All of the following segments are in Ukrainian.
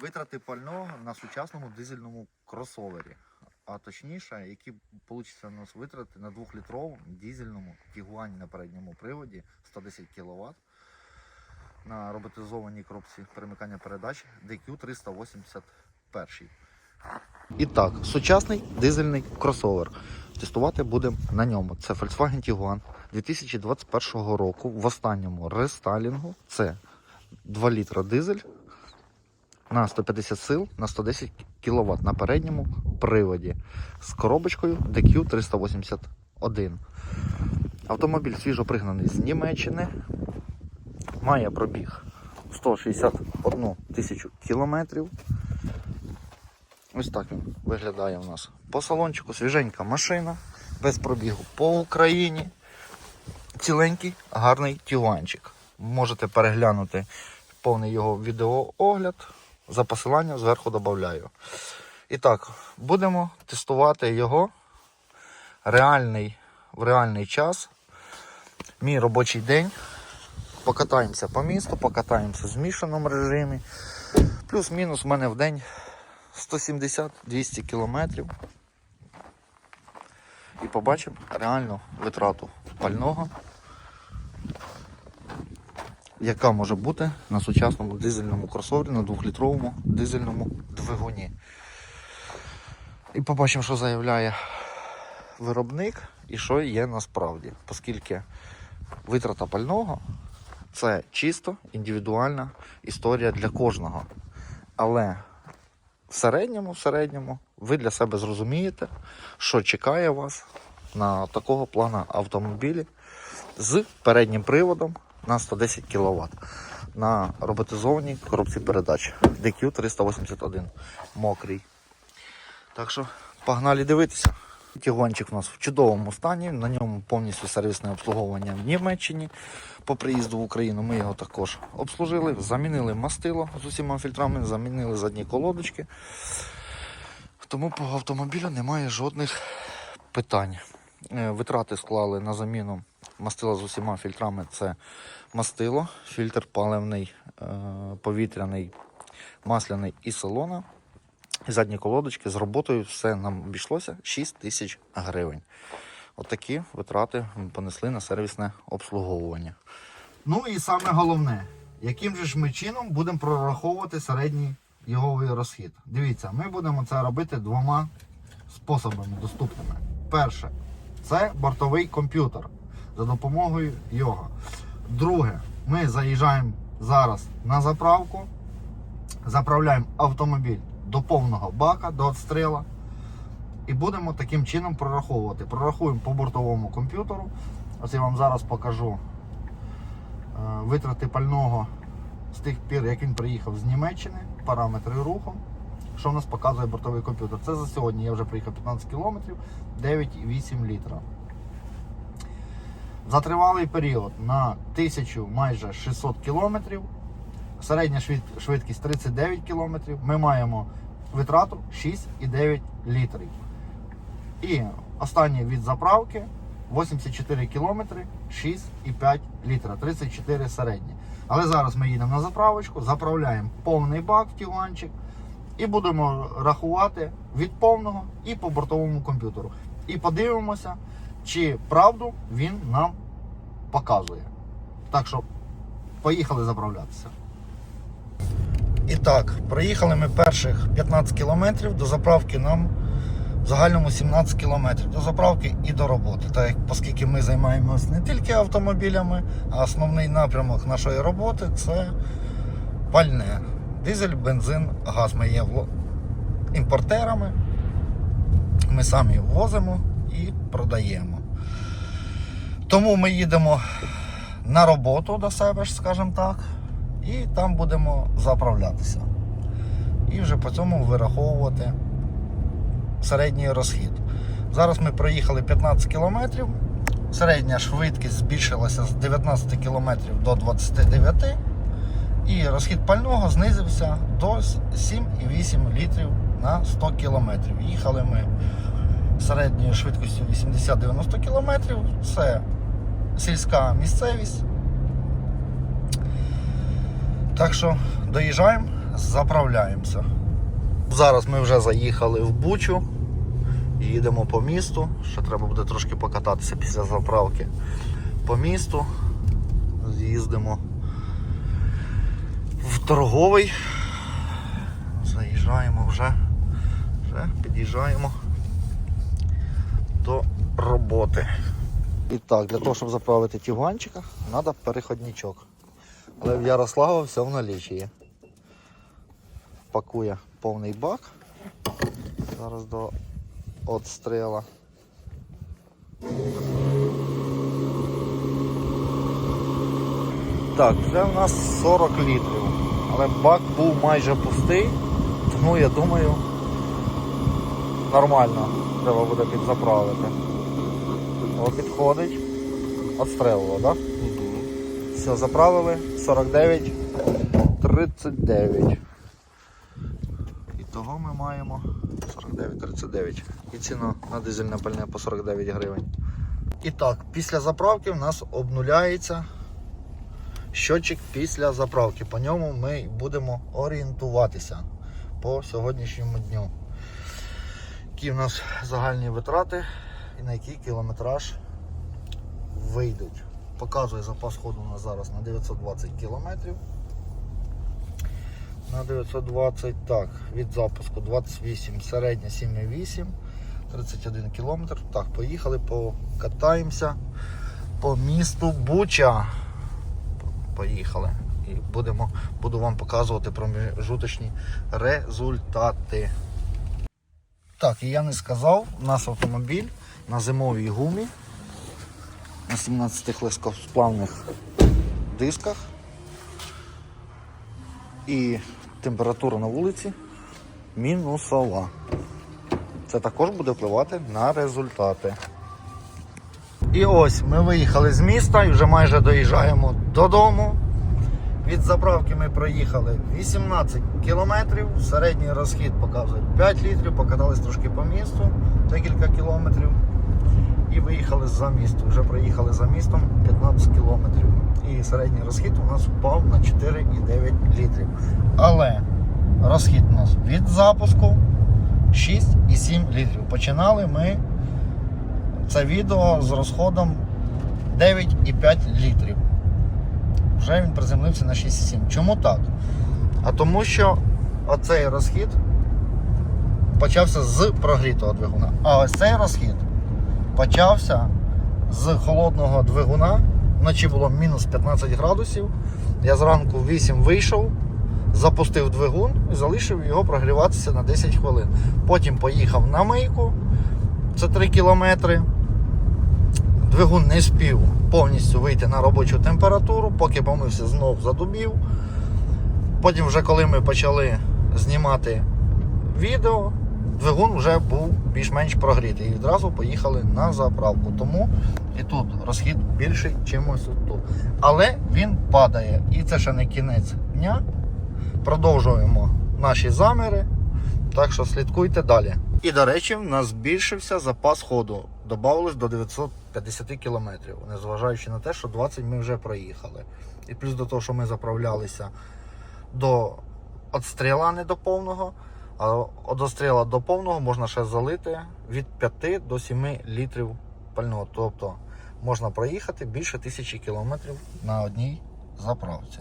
витрати пального на сучасному дизельному кросовері. А точніше, які вийде у нас витрати на 2-літровому дизельному Тігуані на передньому приводі 110 кВт на роботизованій коробці перемикання передач DQ 381. І так, сучасний дизельний кросовер. Тестувати будемо на ньому. Це Volkswagen Tiguan 2021 року в останньому рестайлінгу. Це 2 літра дизель на 150 сил на 110 кВт на передньому приводі з коробочкою DQ 381. Автомобіль свіжо пригнаний з Німеччини. Має пробіг 161 тисячу кілометрів. Ось так він виглядає у нас. По салончику свіженька машина, без пробігу по Україні. Ціленький, гарний тюганчик. Можете переглянути повний його відеоогляд. За посиланням зверху додаю. І так, будемо тестувати його реальний, в реальний час. Мій робочий день. Покатаємося по місту, покатаємося в змішаному режимі. Плюс-мінус в мене в день 170-200 кілометрів. І побачимо реальну витрату пального, яка може бути на сучасному дизельному кросовері, на 2-літровому дизельному двигуні. І побачимо, що заявляє виробник і що є насправді, оскільки витрата пального це чисто індивідуальна історія для кожного. Але в середньому, в середньому ви для себе зрозумієте, що чекає вас на такого плану автомобілі з переднім приводом на 110 кВт на роботизованій коробці передач DQ 381 мокрий. Так що погнали дивитися. Тігуанчик у нас в чудовому стані, на ньому повністю сервісне обслуговування в Німеччині. По приїзду в Україну ми його також обслужили, замінили мастило з усіма фільтрами, замінили задні колодочки. Тому по автомобілю немає жодних питань. Е, Витрати склали на заміну мастила з усіма фільтрами. Це мастило, фільтр паливний, е, повітряний, масляний і салона. І задні колодочки з роботою все нам обійшлося 6 тисяч гривень. Отакі витрати ми понесли на сервісне обслуговування. Ну і саме головне, яким же ж ми чином будемо прораховувати середній його розхід. Дивіться, ми будемо це робити двома способами доступними. Перше, це бортовий комп'ютер за допомогою його. Друге, ми заїжджаємо зараз на заправку, заправляємо автомобіль до повного бака, до отстріла. І будемо таким чином прораховувати. Прорахуємо по бортовому комп'ютеру. Ось я вам зараз покажу е, витрати пального з тих пір, як він приїхав з Німеччини, параметри руху. Що в нас показує бортовий комп'ютер? Це за сьогодні я вже приїхав 15 кілометрів, 9,8 літра. За тривалий період на 1000 майже 600 кілометрів, середня швидкість 39 кілометрів, ми маємо витрату 6,9 літрів. І останнє від заправки 84 кілометри 6,5 літра, 34 середні. Але зараз ми їдемо на заправочку, заправляємо повний бак в тігуанчик і будемо рахувати від повного і по бортовому комп'ютеру. І подивимося, чи правду він нам показує. Так що поїхали заправлятися. І так, проїхали ми перших 15 кілометрів до заправки нам в загальному 17 кілометрів до заправки і до роботи. Так як оскільки ми займаємося не тільки автомобілями, а основний напрямок нашої роботи це пальне. Дизель, бензин, газ. Ми є імпортерами. Ми самі возимо і продаємо. Тому ми їдемо на роботу до себе, скажімо так, і там будемо заправлятися. І вже по цьому вираховувати середній розхід. Зараз ми проїхали 15 кілометрів. Середня швидкість збільшилася з 19 км до 29 і розхід пального знизився до 7,8 літрів на 100 км. Їхали ми середньою швидкістю 80-90 км. Це сільська місцевість. Так що доїжджаємо, заправляємося. Зараз ми вже заїхали в Бучу. Їдемо по місту. Ще треба буде трошки покататися після заправки по місту. З'їздимо в торговий. Заїжджаємо вже. Вже під'їжджаємо до роботи. І так, для того, щоб заправити тюганчика, треба переходничок. Але в Ярослава все в налічі. Пакує повний бак. Зараз до отстрела. Так, вже в нас 40 літрів. Але бак був майже пустий, тому я думаю, нормально треба буде підзаправити. О, підходить. Отстрелило, так? Да? Все, заправили 49, 39. І того ми маємо 49-39. І ціна на дизельне пальне по 49 гривень. І так, після заправки в нас обнуляється щотчик після заправки. По ньому ми будемо орієнтуватися по сьогоднішньому дню. Які в нас загальні витрати і на який кілометраж вийдуть. Показує запас ходу у нас зараз на 920 кілометрів. На 920, так, від запуску 28, середня 7,8, 31 кілометр. Так, поїхали, покатаємося по місту Буча. Поїхали. І будемо, буду вам показувати промежуточні результати. Так, і я не сказав, у нас автомобіль на зимовій гумі, на 17 легкосплавних дисках. І температура на вулиці мінусова. Це також буде впливати на результати. І ось ми виїхали з міста і вже майже доїжджаємо додому. Від заправки ми проїхали 18 кілометрів, середній розхід показує 5 літрів, покатались трошки по місту, декілька кілометрів. І виїхали за місто. Вже проїхали за містом 15 кілометрів. І середній розхід у нас впав на 4,9 літрів. Але розхід у нас від запуску 6,7 літрів. Починали ми це відео з розходом 9,5 літрів. Вже він приземлився на 6,7. Чому так? А тому що оцей розхід почався з прогрітого двигуна. А ось цей розхід почався з холодного двигуна. Вночі було мінус 15 градусів. Я зранку в 8 вийшов, запустив двигун і залишив його прогріватися на 10 хвилин. Потім поїхав на мийку, це 3 кілометри. Двигун не спів повністю вийти на робочу температуру, поки помився, знов задубів. Потім, вже коли ми почали знімати відео, двигун вже був більш-менш прогрітий. І відразу поїхали на заправку. Тому і тут розхід більший, чимось тут. Але він падає. І це ще не кінець дня. Продовжуємо наші заміри. Так що слідкуйте далі. І, до речі, в нас збільшився запас ходу. Добавилось до 950 кілометрів, незважаючи на те, що 20 ми вже проїхали. І плюс до того, що ми заправлялися до отстріла не до повного, а від отстріла до повного можна ще залити від 5 до 7 літрів пального. Тобто можна проїхати більше тисячі кілометрів на одній заправці.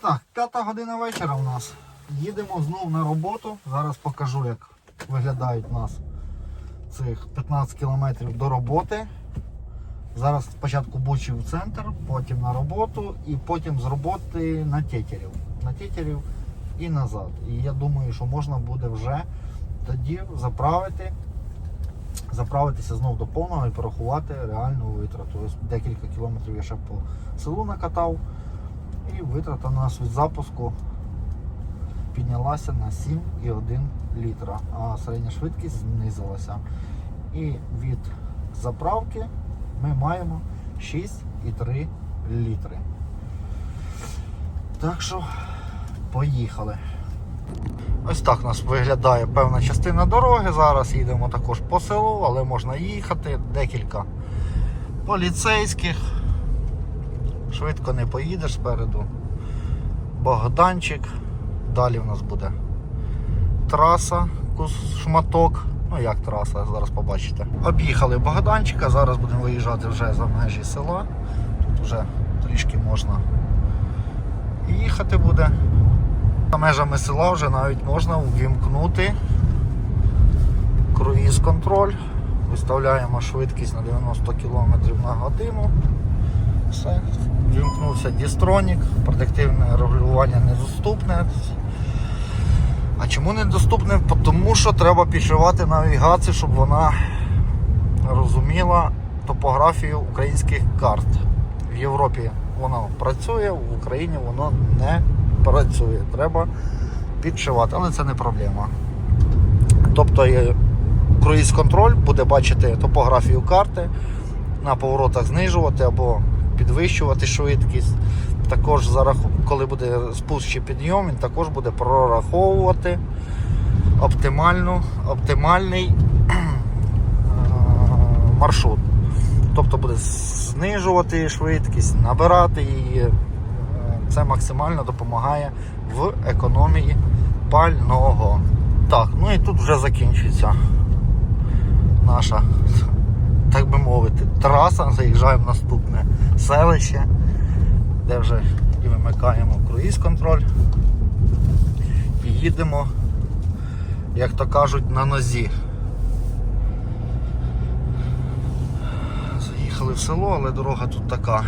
Так, п'ята година вечора у нас. Їдемо знову на роботу. Зараз покажу, як виглядають у нас цих 15 кілометрів до роботи. Зараз спочатку бучі в центр, потім на роботу і потім з роботи на тетерів. На тетерів і назад. І я думаю, що можна буде вже тоді заправити, заправитися знов до повного і порахувати реальну витрату. Декілька кілометрів я ще по селу накатав. І витрата у нас від запуску піднялася на 7,1 літра, а середня швидкість знизилася. І від заправки ми маємо 6,3 літри. Так що поїхали. Ось так у нас виглядає певна частина дороги. Зараз їдемо також по селу, але можна їхати. Декілька поліцейських. Швидко не поїдеш спереду. Богданчик. Далі в нас буде траса, шматок. Ну як траса, зараз побачите. Об'їхали Богданчика, зараз будемо виїжджати вже за межі села. Тут вже трішки можна їхати буде. За межами села вже навіть можна увімкнути круїз-контроль. Виставляємо швидкість на 90 км на годину. Все. Вімкнувся дістронік, предиктивне регулювання недоступне. А чому недоступне? Тому що треба підшивати навігацію, щоб вона розуміла топографію українських карт. В Європі воно працює, в Україні воно не працює. Треба підшивати, але це не проблема. Тобто круїз-контроль буде бачити топографію карти, на поворотах знижувати або підвищувати швидкість. Також коли буде спуск чи підйом, він також буде прораховувати оптимальну, оптимальний е, маршрут. Тобто буде знижувати швидкість, набирати її. Це максимально допомагає в економії пального. Так, ну і тут вже закінчується наша, так би мовити, траса. Заїжджаємо в наступне селище, де вже і вимикаємо круїз-контроль. І їдемо, як то кажуть, на нозі. Заїхали в село, але дорога тут така.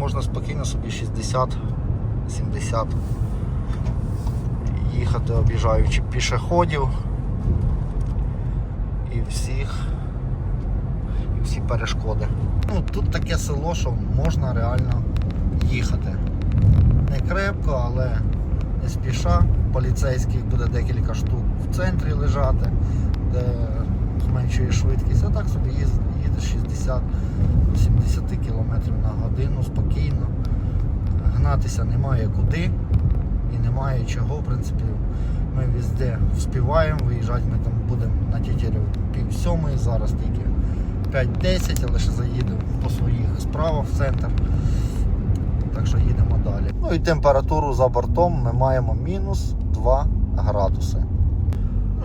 Можна спокійно собі 60-70 їхати, об'їжджаючи пішоходів і всіх і всі перешкоди. Ну, тут таке село, що можна реально їхати. Не крепко, але не спіша. Поліцейських буде декілька штук в центрі лежати, де зменшує швидкість. А так собі їз- їдеш 60-70 км на годину спокійно. Гнатися немає куди і немає чого. В принципі, ми везде вспіваємо, виїжджати ми там будемо на тітєрів пів сьомої, зараз тільки 5-10, але ще заїдемо по своїх справах в центр. Так що їдемо далі. Ну і температуру за бортом ми маємо мінус 2 градуси.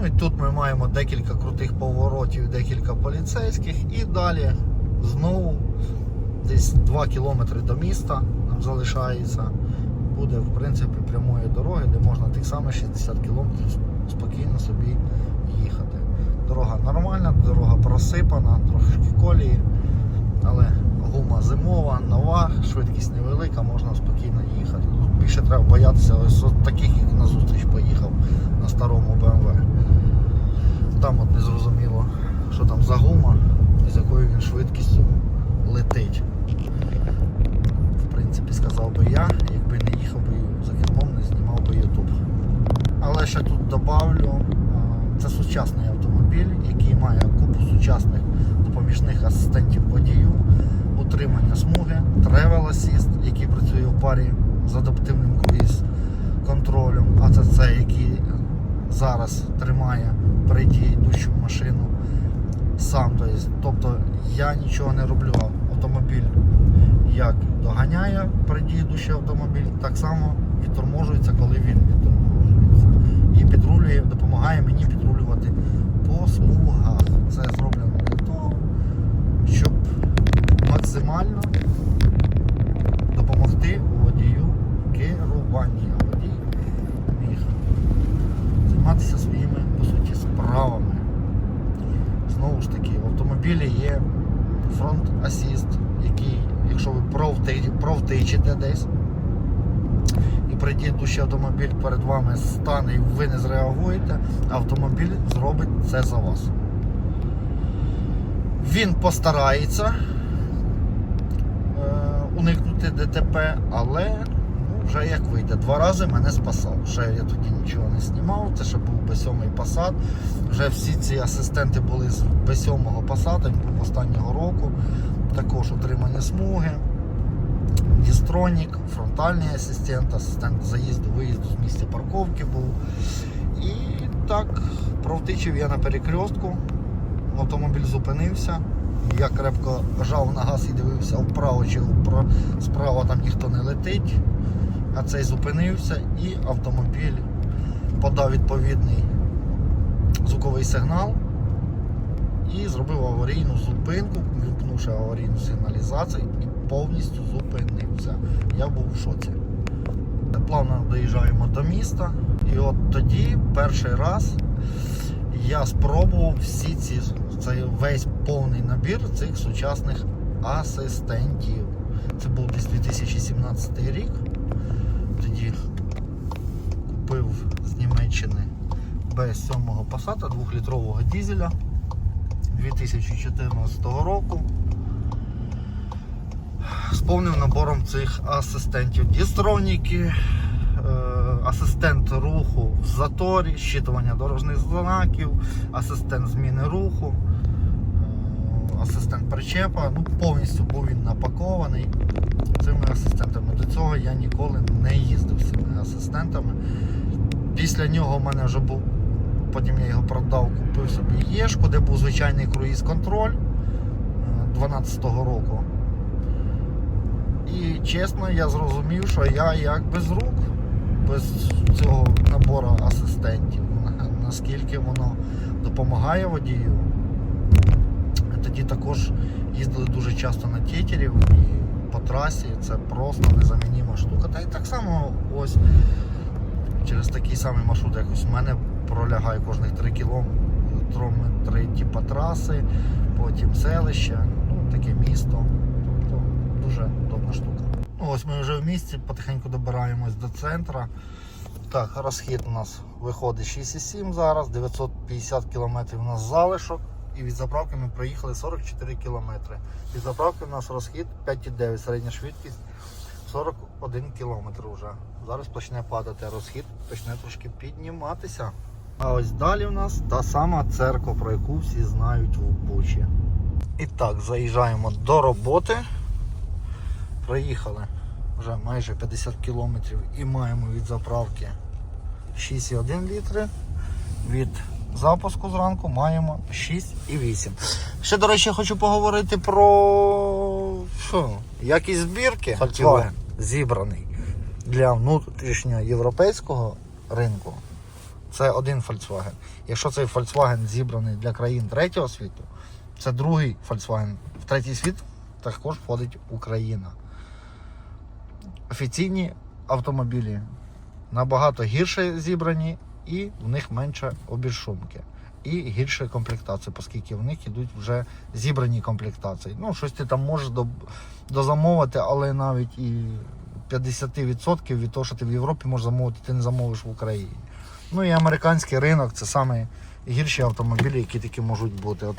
І тут ми маємо декілька крутих поворотів, декілька поліцейських і далі знову десь 2 кілометри до міста нам залишається. Буде в принципі прямої дороги, де можна тих самих 60 кілометрів спокійно собі їхати. Дорога нормальна, дорога просипана, трошки колії, але гума зимова, нова, швидкість невелика, можна спокійно їхати. Тут більше треба боятися ось таких, як на зустріч поїхав на старому BMW. Там от не зрозуміло, що там за гума і з якою він швидкістю летить. В принципі, сказав би я, якби не їхав би за кермом, не знімав би YouTube. Але ще тут добавлю, це сучасний автомобіль, який має купу сучасних допоміжних асистентів водію, утримання смуги, Travel Assist, який працює в парі з адаптивним круїз контролем, АЦЦ, який зараз тримає переді йдущу машину сам. Тобто, я нічого не роблю. Автомобіль як доганяє переді йдущий автомобіль, так само відторможується, коли він відторможується. І підрулює, допомагає мені підрулювати по смугах. Це зроблено для того, щоб максимально допомогти водію в займатися своїми по суті справами. Знову ж таки, в автомобілі є фронт асіст, який, якщо ви провти- провтичите десь, і прийде дужчий автомобіль перед вами стане і ви не зреагуєте, автомобіль зробить це за вас. Він постарається е, уникнути ДТП, але вже як вийде. Два рази мене спасав. Ще я тоді нічого не знімав, це ще був B7 Passat. Вже всі ці асистенти були з B7 Passat, він був останнього року. Також утримання смуги, дістронік, фронтальний асистент, асистент заїзду, виїзду з місця парковки був. І так, провтичив я на перекрестку. Автомобіль зупинився. Я крепко жав на газ і дивився вправо чи впра- справа там ніхто не летить. А цей зупинився і автомобіль подав відповідний звуковий сигнал і зробив аварійну зупинку, вімкнувши аварійну сигналізацію і повністю зупинився. Я був в шоці. Плавно доїжджаємо до міста, і от тоді перший раз я спробував всі ці цей весь повний набір цих сучасних асистентів. Це був десь 2017 рік. Тоді купив Німеччини Б7 Passat 2-літрового дізеля 2014 року. З повним набором цих асистентів. Дістроніки, е, асистент руху в заторі, щитування дорожніх знаків, асистент зміни руху, е, асистент причепа. Ну, повністю був він напакований цими асистентами. До цього я ніколи не їздив з цими асистентами. Після нього в мене вже був, потім я його продав, купив собі Єшку, де був звичайний круїз-контроль 12-го року. І чесно, я зрозумів, що я як без рук, без цього набору асистентів, наскільки воно допомагає водію. Тоді також їздили дуже часто на тітерів і по трасі це просто незамінима штука. Та й так само ось через такий самий маршрут, як у мене пролягає кожних 3 кілометри типу траси, потім селище, ну таке місто. Тобто дуже удобна штука. Ну, ось ми вже в місті, потихеньку добираємось до центра. Так, розхід у нас виходить 6,7 зараз, 950 км у нас залишок. І від заправки ми проїхали 44 км. Від заправки у нас розхід 5,9, середня швидкість 41 км вже. Зараз почне падати розхід, почне трошки підніматися. А ось далі у нас та сама церква, про яку всі знають в Бучі. І так, заїжджаємо до роботи. Проїхали вже майже 50 кілометрів і маємо від заправки 6,1 літри. Від запуску зранку маємо 6,8. Ще, до речі, хочу поговорити про що? якість збірки. Volkswagen. Зібраний для внутрішнього європейського ринку. Це один Volkswagen. Якщо цей Volkswagen зібраний для країн третього світу, це другий Volkswagen. В третій світ також входить Україна. Офіційні автомобілі набагато гірше зібрані і в них менше обіршумки. І гірше комплектації, оскільки в них йдуть вже зібрані комплектації. Ну, щось ти там можеш дозамовити, але навіть і 50% від того, що ти в Європі можеш замовити, ти не замовиш в Україні. Ну і американський ринок це саме гірші автомобілі, які такі можуть бути. От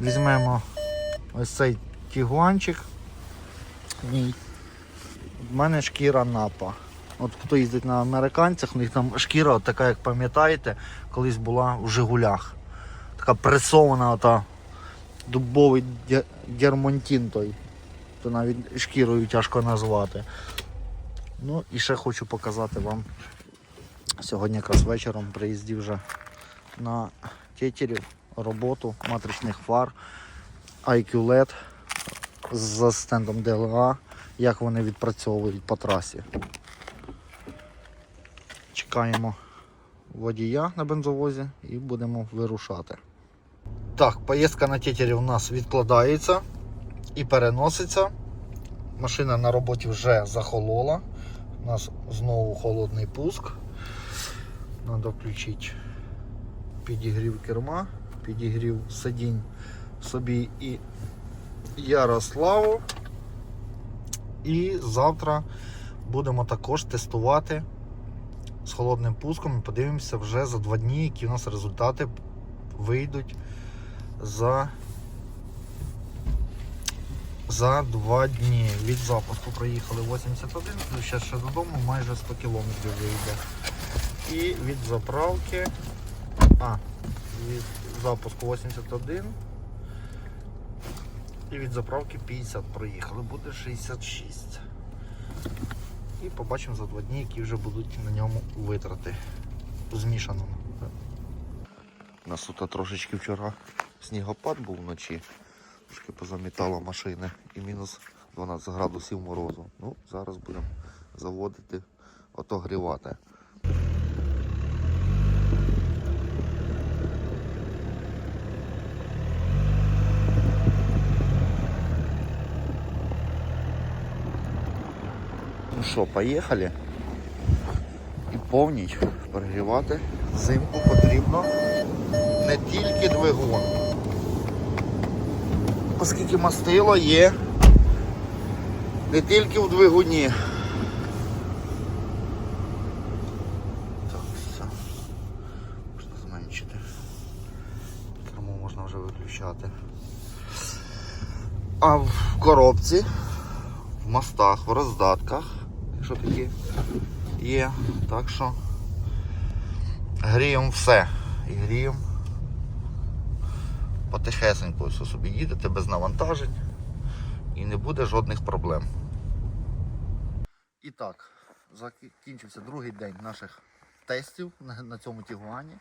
візьмемо ось цей тігуанчик. Мій. В мене шкіра напа. От хто їздить на американцях, у них там шкіра, от така, як пам'ятаєте, колись була в Жигулях. Така пресована ота дубовий дермантин той. То навіть шкірою тяжко назвати. Ну і ще хочу показати вам. Сьогодні якраз вечором приїздив вже на тетерів роботу матричних фар IQ LED з асистентом DLA, як вони відпрацьовують по трасі. Чекаємо водія на бензовозі і будемо вирушати. Так, поїздка на тетері у нас відкладається і переноситься. Машина на роботі вже захолола. У нас знову холодний пуск. Треба включити підігрів керма, підігрів сидінь собі і Ярославу. І завтра будемо також тестувати з холодним пуском. І подивимося вже за два дні, які у нас результати вийдуть за, за два дні. Від запуску проїхали 81, плюс ще ще додому майже 100 кілометрів вийде. І від заправки. А, від запуску 81. І від заправки 50 проїхали, буде 66. І побачимо за два дні, які вже будуть на ньому витрати змішаному. У нас тут трошечки вчора снігопад був вночі, трошки позамітало машини і мінус 12 градусів морозу. Ну, зараз будемо заводити отогрівати. Що, поїхали? І повніч перегрівати взимку потрібно не тільки двигун. Оскільки мастило є не тільки в двигуні. Так, все. Можна зменшити. Кермо можна вже виключати. А в коробці, в мостах, в роздатках, якщо такі є, так що гріємо все. І гріємо потихесенько ось собі їдете без навантажень і не буде жодних проблем. І так, закінчився другий день наших тестів на, цьому тігуані.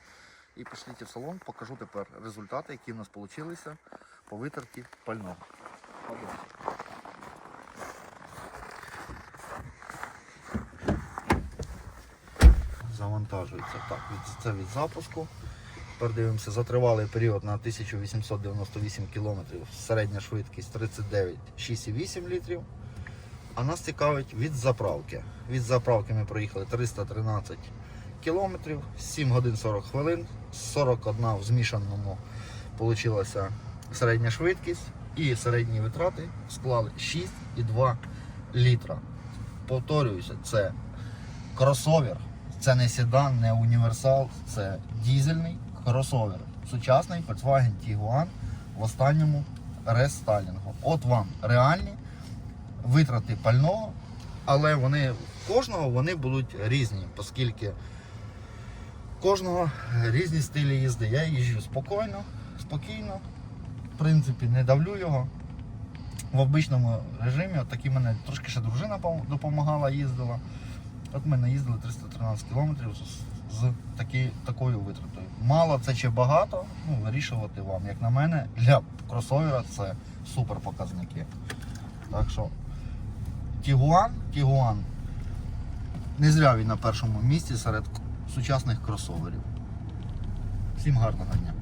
І пішліть в салон, покажу тепер результати, які в нас вийшли по витерті пального. Завантажується так, від, це від запуску. Тепер дивимося за тривалий період на 1898 км, середня швидкість 39,6,8 літрів. А нас цікавить від заправки. Від заправки ми проїхали 313 км, 7 годин 40 хвилин, 41 в змішаному вийшла середня швидкість і середні витрати склали 6,2 літра. Повторююся, це кросовер, це не седан, не універсал, це дізельний кросовер. Сучасний Volkswagen Tiguan в останньому рестайлінгу. От вам реальні витрати пального, але вони кожного вони будуть різні, оскільки кожного різні стилі їзди. Я їжджу спокійно, спокійно, в принципі, не давлю його. В обичному режимі, от такі мене трошки ще дружина допомагала, їздила. От ми наїздили 313 кілометрів з такі, такою витратою. Мало це чи багато, ну, вирішувати вам. Як на мене, для кросовера це супер показники. Так що Тігуан, Тігуан. Не зря він на першому місці серед сучасних кросоверів. Всім гарного дня.